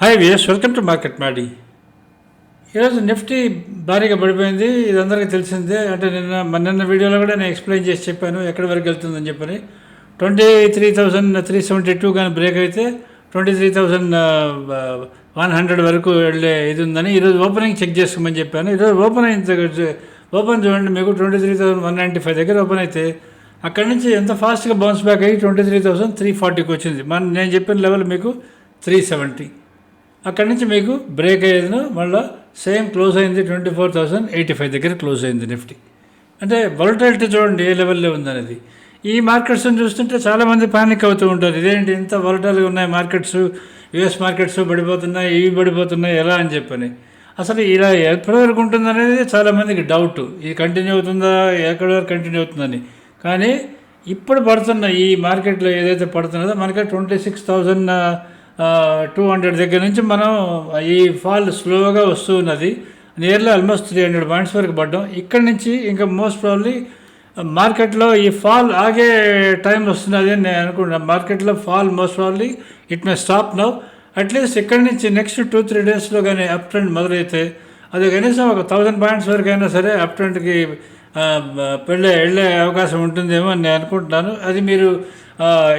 Hi విఎస్ welcome to market మాడి ఈరోజు నిఫ్టీ భారీగా పడిపోయింది. ఇది అందరికీ తెలిసిందే. అంటే నిన్న మన నిన్న వీడియోలో కూడా నేను ఎక్స్ప్లెయిన్ చేసి చెప్పాను. ఎక్కడి వరకు వెళ్తుందని చెప్పని. Twenty three thousand three seventy two కానీ బ్రేక్ అయితే twenty three thousand one hundred వరకు వెళ్ళే ఇది ఉందని ఈరోజు ఓపెనింగ్ చెక్ చేసుకోమని చెప్పాను. ఈరోజు ఓపెన్ అయిన ఓపెన్ చూడండి. మీకు twenty three thousand one ninety five దగ్గర ఓపెన్ అయితే అక్కడి నుంచి ఎంత ఫాస్ట్గా బౌన్స్ బ్యాక్ అయ్యి ట్వంటీ త్రీ థౌసండ్ త్రీ ఫార్టీకి వచ్చింది. మన నేను చెప్పిన లెవెల్ మీకు త్రీ సెవెంటీ అక్కడి నుంచి మీకు బ్రేక్ అయ్యేది మళ్ళీ సేమ్ క్లోజ్ అయింది twenty four thousand eighty five దగ్గర క్లోజ్ అయింది నిఫ్టీ అంటే వొలటాలిటీ చూడండి ఏ లెవెల్లో ఉందనేది. ఈ మార్కెట్స్ని చూస్తుంటే చాలామంది పానిక్ అవుతూ ఉంటారు. ఇదేంటి ఇంత వొలటాల్గా ఉన్నాయి మార్కెట్స్ యుఎస్ మార్కెట్స్ పడిపోతున్నాయి ఇవి పడిపోతున్నాయి ఎలా అని చెప్పని. అసలు ఇలా ఎప్పటి వరకు ఉంటుందనేది చాలామందికి డౌట్ ఇది కంటిన్యూ అవుతుందా ఎక్కడి వరకు కంటిన్యూ అవుతుందని. కానీ ఇప్పుడు పడుతున్న ఈ మార్కెట్లో ఏదైతే పడుతున్నదో మనకి twenty six thousand two hundred దగ్గర నుంచి మనం ఈ ఫాల్ స్లోగా వస్తూ ఉన్నది. Nearly almost three hundred points వరకు పడ్డాం. ఇక్కడ నుంచి ఇంకా మోస్ట్ ప్రాబ్లీ మార్కెట్లో ఈ ఫాల్ ఆగే టైం వస్తున్నది అని నేను అనుకుంటున్నాను. మార్కెట్లో fall most probably it may stop now at least ఇక్కడి నుంచి నెక్స్ట్ టూ త్రీ డేస్లో కానీ అప్ ట్రెండ్ మొదలైతే అది కనీసం ఒక థౌజండ్ పాయింట్స్ వరకు అయినా సరే అప్ ట్రెండ్కి పెళ్ళే వెళ్ళే అవకాశం ఉంటుందేమో అని నేను అనుకుంటున్నాను. అది మీరు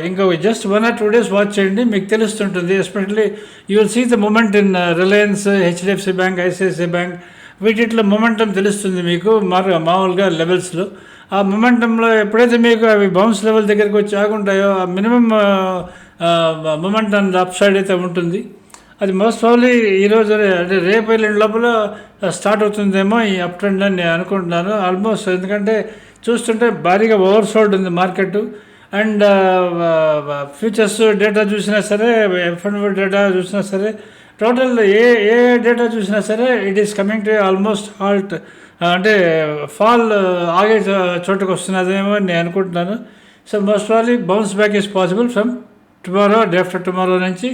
ఇంకా just one or two days watch చేయండి. మీకు తెలుస్తుంటుంది. Especially you will see the moment in Reliance HDFC Bank ICICI Bank వీటిలో మొమెంటం తెలుస్తుంది మీకు మారు మామూలుగా లెవెల్స్లో ఆ మొమెంటంలో ఎప్పుడైతే మీకు అవి బౌన్స్ లెవెల్ దగ్గరికి వచ్చి ఆగుంటాయో ఆ మినిమం మొమెంటం అప్ సైడ్ అయితే ఉంటుంది. అది మోస్ట్ ప్రాబ్లీ ఈరోజు అంటే రేపు వెళ్ళిన లోపల స్టార్ట్ అవుతుందేమో ఈ అప్ ట్రెండ్ అని నేను అనుకుంటున్నాను. ఆల్మోస్ట్ ఎందుకంటే చూస్తుంటే భారీగా ఓవర్సోల్డ్ ఉంది మార్కెట్ అండ్ ఫ్యూచర్స్ డేటా చూసినా సరే ఎఫ్ అండ్ డేటా చూసినా సరే టోటల్ ఏ ఏ డేటా చూసినా సరే it is coming to almost halt అంటే ఫాల్ ఆగే చోటుకు వస్తున్నదేమో అని నేను అనుకుంటున్నాను. So most probably bounce back is possible from tomorrow day after tomorrow నుంచి.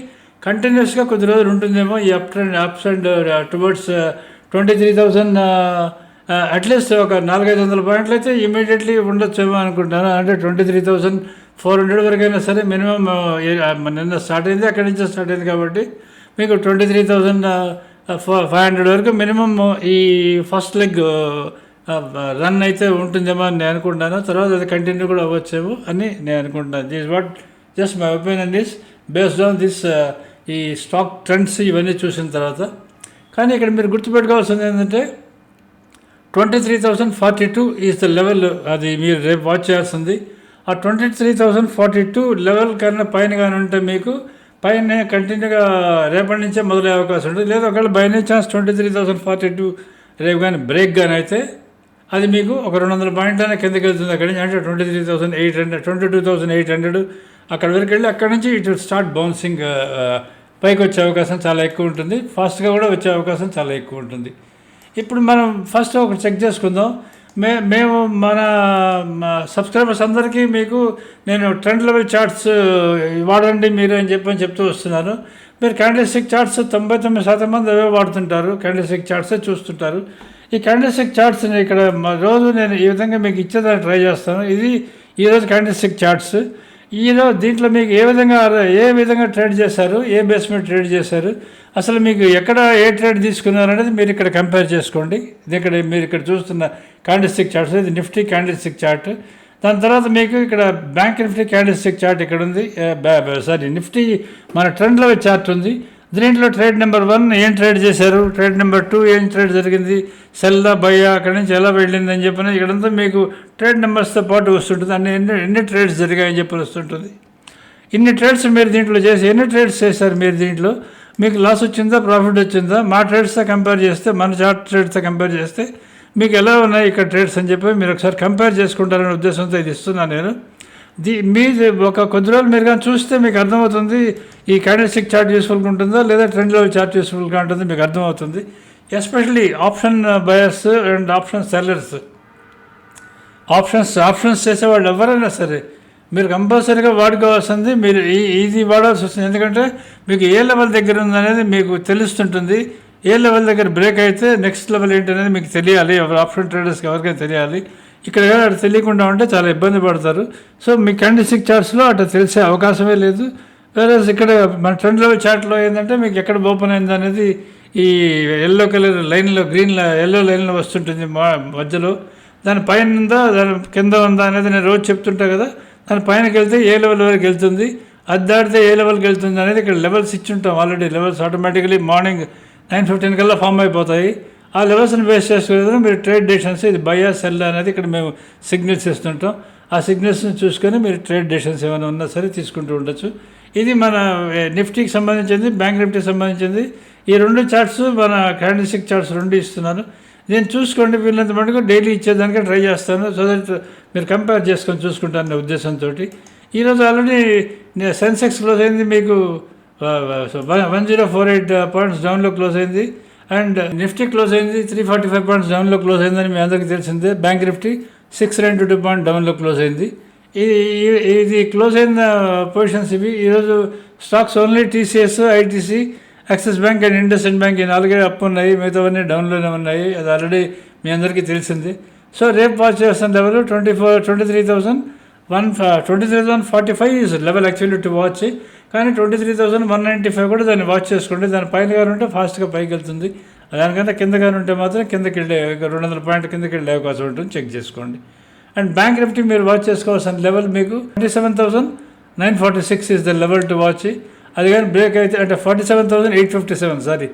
కంటిన్యూస్గా కొద్ది రోజులు ఉంటుందేమో ఈ up trend ups and towards twenty three thousand at least ఒక నాలుగైదు వందల పాయింట్లు అయితే ఇమీడియట్లీ ఉండొచ్చేమో అనుకుంటాను. అంటే twenty three thousand four hundred వరకు అయినా సరే మినిమం uh, నిన్న స్టార్ట్ అయింది అక్కడి నుంచే స్టార్ట్ అయింది కాబట్టి మీకు twenty three thousand five hundred వరకు మినిమం ఈ ఫస్ట్ లెగ్ రన్ అయితే ఉంటుందేమో అని నేను అనుకుంటాను. తర్వాత అది కంటిన్యూ కూడా అవ్వచ్చేమో అని నేను అనుకుంటున్నాను this what just my opinion this based on this ఈ స్టాక్ ట్రెండ్స్ ఇవన్నీ చూసిన తర్వాత కానీ ఇక్కడ మీరు గుర్తుపెట్టుకోవాల్సింది ఏంటంటే twenty three thousand forty two is the level అది మీరు రేపు వాచ్ చేయాల్సింది. ఆ twenty three thousand forty two level కన్నా పైన కానీ ఉంటే మీకు పైన కంటిన్యూగా రేపటి నుంచే మొదలయ్యే అవకాశం ఉంటుంది. లేదా ఒకవేళ by chance twenty three thousand forty two రేపు కానీ బ్రేక్ కానీ అయితే అది మీకు ఒక రెండు వందల పాయింట్లనే కిందకి వెళ్తుంది. అక్కడి నుంచి అంటే twenty three thousand eight hundred twenty two thousand eight hundred అక్కడ వరకు వెళ్ళి అక్కడ నుంచి ఇట్ స్టార్ట్ బౌన్సింగ్ పైకి వచ్చే అవకాశం చాలా ఎక్కువ ఉంటుంది ఫాస్ట్గా కూడా వచ్చే అవకాశం చాలా ఎక్కువ ఉంటుంది ఇప్పుడు మనం ఫస్ట్ ఒకటి చెక్ చేసుకుందాం. మే మేము మన సబ్స్క్రైబర్స్ అందరికీ మీకు నేను ట్రెండ్ లెవెల్ చార్ట్స్ వాడండి మీరు అని చెప్పని చెప్తూ వస్తున్నాను మీరు క్యాండిల్స్టిక్ చార్ట్స్ తొంభై తొమ్మిది శాతం మంది అవే వాడుతుంటారు. క్యాండిల్స్టిక్ చార్ట్సే చూస్తుంటారు. ఈ క్యాండిల్స్టిక్ చార్ట్స్ని ఇక్కడ రోజు నేను ఈ విధంగా మీకు ఇచ్చేదాన్ని ట్రై చేస్తాను. ఇది ఈరోజు క్యాండిల్స్టిక్ చార్ట్స్. ఈలో దీంట్లో మీకు ఏ విధంగా ఏ విధంగా ట్రేడ్ చేశారు ఏ బేస్ మీద ట్రేడ్ చేశారు అసలు మీకు ఎక్కడ ఏ ట్రేడ్ తీసుకున్నారు అనేది మీరు ఇక్కడ కంపేర్ చేసుకోండి. ఇది ఇక్కడ మీరు ఇక్కడ చూస్తున్న క్యాండిల్ స్టిక్ చార్ట్స్ ఇది నిఫ్టీ క్యాండిల్ స్టిక్ చార్ట్ దాని తర్వాత మీకు ఇక్కడ bank Nifty candlestick chart ఇక్కడ ఉంది. సారీ నిఫ్టీ మన ట్రెండ్లో చార్ట్ ఉంది. దీంట్లో ట్రేడ్ నెంబర్ వన్ ఏం ట్రేడ్ చేశారు? ట్రేడ్ నెంబర్ టూ ఏం ట్రేడ్ జరిగింది? సెల్లా బయ్యా అక్కడి నుంచి ఎలా వెళ్ళింది అని చెప్పిన ఇక్కడంతా మీకు ట్రేడ్ నెంబర్స్తో పాటు వస్తుంటుంది. అన్ని ఎన్ని ఎన్ని ట్రేడ్స్ జరిగాయని చెప్పి వస్తుంటుంది. ఇన్ని ట్రేడ్స్ మీరు దీంట్లో చేసి ఎన్ని ట్రేడ్స్ చేశారు మీరు దీంట్లో? మీకు లాస్ వచ్చిందా? ప్రాఫిట్ వచ్చిందా? మా ట్రేడ్స్తో కంపేర్ చేస్తే మన చార్ట్ ట్రేడ్స్తో కంపేర్ చేస్తే మీకు ఎలా ఉన్నాయి ఇక్కడ ట్రేడ్స్ అని చెప్పి మీరు ఒకసారి కంపేర్ చేసుకుంటారనే ఉద్దేశంతో ఇది ఇస్తున్నాను నేను. దీ మీ ఒక కొద్ది రోజులు మీరు కానీ చూస్తే మీకు అర్థమవుతుంది. ఈ క్యాండిస్టిక్ చార్ట్ యూస్ఫుల్గా ఉంటుందా లేదా ట్రెండ్ లెవెల్ చార్ట్ యూస్ఫుల్గా ఉంటుంది మీకు అర్థమవుతుంది. Especially option buyers and option sellers. Options options చేసేవాళ్ళు ఎవరైనా సరే మీరు కంపల్సరీగా వాడుకోవాల్సింది మీరు ఈ- ఇది వాడాల్సి వస్తుంది. ఎందుకంటే మీకు ఏ లెవెల్ దగ్గర ఉందనేది మీకు తెలుస్తుంటుంది. ఏ లెవెల్ దగ్గర బ్రేక్ అయితే నెక్స్ట్ లెవెల్ ఏంటనేది మీకు తెలియాలి. ఎవరు ఆప్షన్ ట్రేడర్స్కి ఎవరికైనా తెలియాలి. ఇక్కడ అటు తెలియకుండా ఉంటే చాలా ఇబ్బంది పడతారు. సో మీ క్యాండిస్టిక్ చార్ట్స్లో అటు తెలిసే అవకాశమే లేదు. వేరే ఇక్కడ మన ట్రెండ్ లెవెల్ చార్ట్లో ఏంటంటే మీకు ఎక్కడ ఓపెన్ అయింది అనేది ఈ ఎల్లో కలర్ లైన్లో గ్రీన్ ఎల్లో లైన్లో వస్తుంటుంది మా మధ్యలో. దాని పైన ఉందా దాని కింద ఉందా అనేది నేను రోజు చెప్తుంటా కదా. దాని పైనకి వెళ్తే ఏ లెవెల్ వరకు వెళ్తుంది అది దాటితే ఏ లెవెల్కి వెళ్తుంది అనేది ఇక్కడ levels ఇచ్చుంటాం already levels automatically morning nine fifteen కల్లా ఫామ్ అయిపోతాయి. ఆ లెవెల్స్ని బేస్ చేసుకునే మీరు ట్రేడ్ డెసిషన్స్ ఇది బయా సెల్ అనేది ఇక్కడ మేము సిగ్నల్స్ ఇస్తుంటాం. ఆ సిగ్నల్స్ని చూసుకొని మీరు ట్రేడ్ డెసిషన్స్ ఏమైనా ఉన్నా సరే తీసుకుంటూ ఉండొచ్చు. ఇది మన నిఫ్టీకి సంబంధించింది బ్యాంక్ నిఫ్టీకి సంబంధించింది. ఈ రెండు చార్ట్స్ మన క్యాండిస్టిక్ చార్ట్స్ రెండు ఇస్తున్నాను నేను చూసుకోండి వీళ్ళంత మటుకు డైలీ ఇచ్చేదానికి ట్రై చేస్తాను. సో దట్ మీరు కంపేర్ చేసుకొని చూసుకుంటాను నా ఉద్దేశంతో ఈరోజు ఆల్రెడీ సెన్సెక్స్ క్లోజ్ అయింది మీకు one zero four eight points డౌన్లో క్లోజ్ అయింది. అండ్ నిఫ్టీ క్లోజ్ అయింది త్రీ ఫార్టీ ఫైవ్ పాయింట్స్ డౌన్లో క్లోజ్ అయిందని మీ అందరికీ తెలిసిందే. బ్యాంక్ నిఫ్టీ సిక్స్ రెండు టూ పాయింట్ డౌన్లో క్లోజ్ అయింది. ఇది ఇది- క్లోజ్ అయిన పొజిషన్స్ ఇవి. ఈరోజు stocks only TCS ITC Axis bank and IndusInd bank ఈ నాలుగే అప్ ఉన్నాయి. మిగతావన్నీ డౌన్లోనే ఉన్నాయి. అది ఆల్రెడీ మీ అందరికీ తెలిసింది. సో రేపు వాచ్ చేస్తున్న level twenty four twenty three thousand one twenty three thousand forty five is level actually to watch కానీ twenty three thousand one ninety five కూడా దాన్ని వాచ్ చేసుకోండి. దాని పైన కానీ ఉంటే ఫాస్ట్గా పైకి వెళ్తుంది. దానికన్నా కింద కానీ ఉంటే మాత్రం కిందకి వెళ్ళే రెండు వందల పాయింట్ కిందకి వెళ్ళే అవకాశం ఉంటుంది. చెక్ చేసుకోండి. అండ్ బ్యాంక్ నిఫ్టీ మీరు వాచ్ చేసుకోవాల్సిన లెవెల్ మీకు twenty seven thousand nine forty six is the level to watch అది కానీ బ్రేక్ అయితే అంటే forty seven thousand eight fifty seven sorry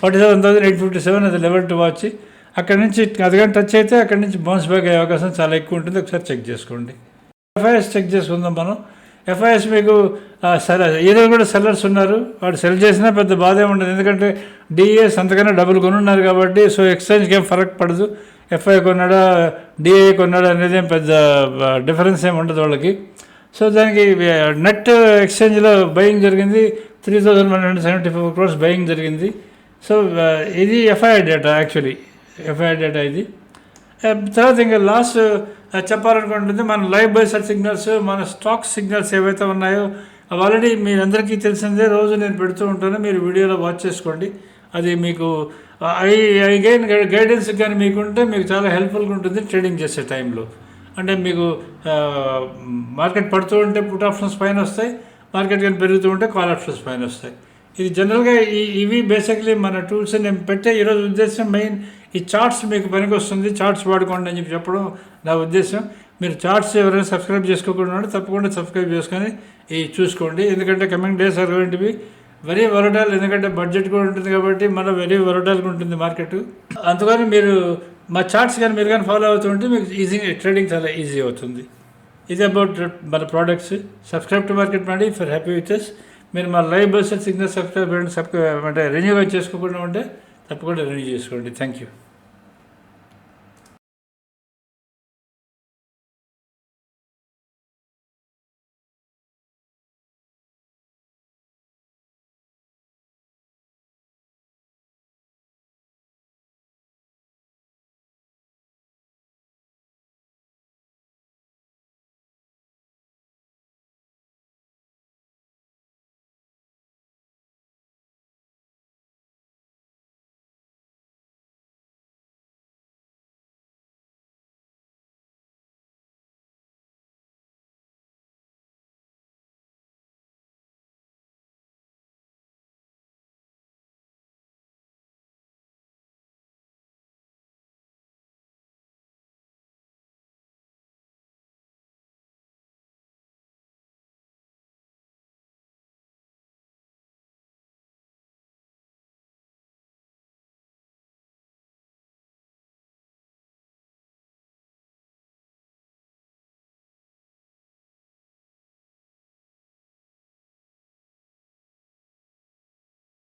forty seven thousand eight fifty seven అది level to watch అక్కడ నుంచి అది కానీ టచ్ అయితే అక్కడ నుంచి బౌన్స్ బ్యాక్ అయ్యే అవకాశం చాలా ఎక్కువ ఉంటుంది. ఒకసారి చెక్ చేసుకోండి. ఎఫ్ఐఎస్ చెక్ చేసుకుందాం మనం. ఎఫ్ఐఎస్ మీకు సరే ఏదో కూడా సెల్లర్స్ ఉన్నారు. వాడు సెల్ చేసినా పెద్ద బాధ ఉండదు. ఎందుకంటే డిఎస్ అంతకన్నా డబ్బులు కొనున్నారు కాబట్టి సో ఎక్స్చేంజ్కి ఏం ఫరక్ పడదు. ఎఫ్ఐ కొన్నాడా డిఐ కొన్నాడా అనేది ఏం పెద్ద డిఫరెన్స్ ఏమి ఉండదు వాళ్ళకి. సో దానికి నెట్ ఎక్స్చేంజ్లో బయింగ్ జరిగింది. Three thousand one hundred seventy four crores buying జరిగింది సో ఇది FIR data actually FIR data ఇది. తర్వాత ఇంకా లాస్ట్ చెప్పాలనుకుంటుంది మన లైవ్ బైసర్ సిగ్నల్స్ మన స్టాక్ సిగ్నల్స్ ఏవైతే ఉన్నాయో అవి ఆల్రెడీ మీరందరికీ తెలిసిందే రోజు నేను పెడుతూ ఉంటాను మీరు వీడియోలో వాచ్ చేసుకోండి. అది మీకు ఐ ఐ గైన్ గైడెన్స్ కానీ మీకుంటే మీకు చాలా హెల్ప్ఫుల్గా ఉంటుంది ట్రేడింగ్ చేసే టైంలో. అంటే మీకు మార్కెట్ పడుతూ ఉంటే పుట్ ఆప్షన్స్ పైన వస్తాయి మార్కెట్ కానీ పెరుగుతూ ఉంటే కాల్ ఆప్షన్స్ పైన వస్తాయి. ఇది జనరల్గా ఈ ఇవి బేసిక్లీ మన టూల్స్ నేను పెట్టే ఈరోజు ఉద్దేశం మెయిన్ ఈ చార్ట్స్ మీకు పనికి వస్తుంది చార్ట్స్ వాడుకోండి అని చెప్పి చెప్పడం నా ఉద్దేశం. మీరు చార్ట్స్ ఎవరైనా సబ్స్క్రైబ్ చేసుకోకుండా ఉంటే తప్పకుండా సబ్స్క్రైబ్ చేసుకొని ఈ చూసుకోండి. ఎందుకంటే coming days are going to be very volatile ఎందుకంటే బడ్జెట్ కూడా ఉంటుంది కాబట్టి మన వెరీ వరటాల్గా ఉంటుంది మార్కెట్ అందుకని మీరు మా చార్ట్స్ కానీ మీరు కానీ ఫాలో అవుతుంటే మీకు ఈజీ ట్రేడింగ్ చాలా ఈజీ అవుతుంది. ఇది అబౌట్ మన products subscribe to market Mandi for happy with మీరు మా లైవ్ బస్ సిగ్నల్ సబ్స్క్రైబ్ సబ్స్క్రైబ్ అంటే రెన్యూగా చేసుకోకుండా ఉంటే తప్పకుండా రెన్యూ చేసుకోండి. Thank you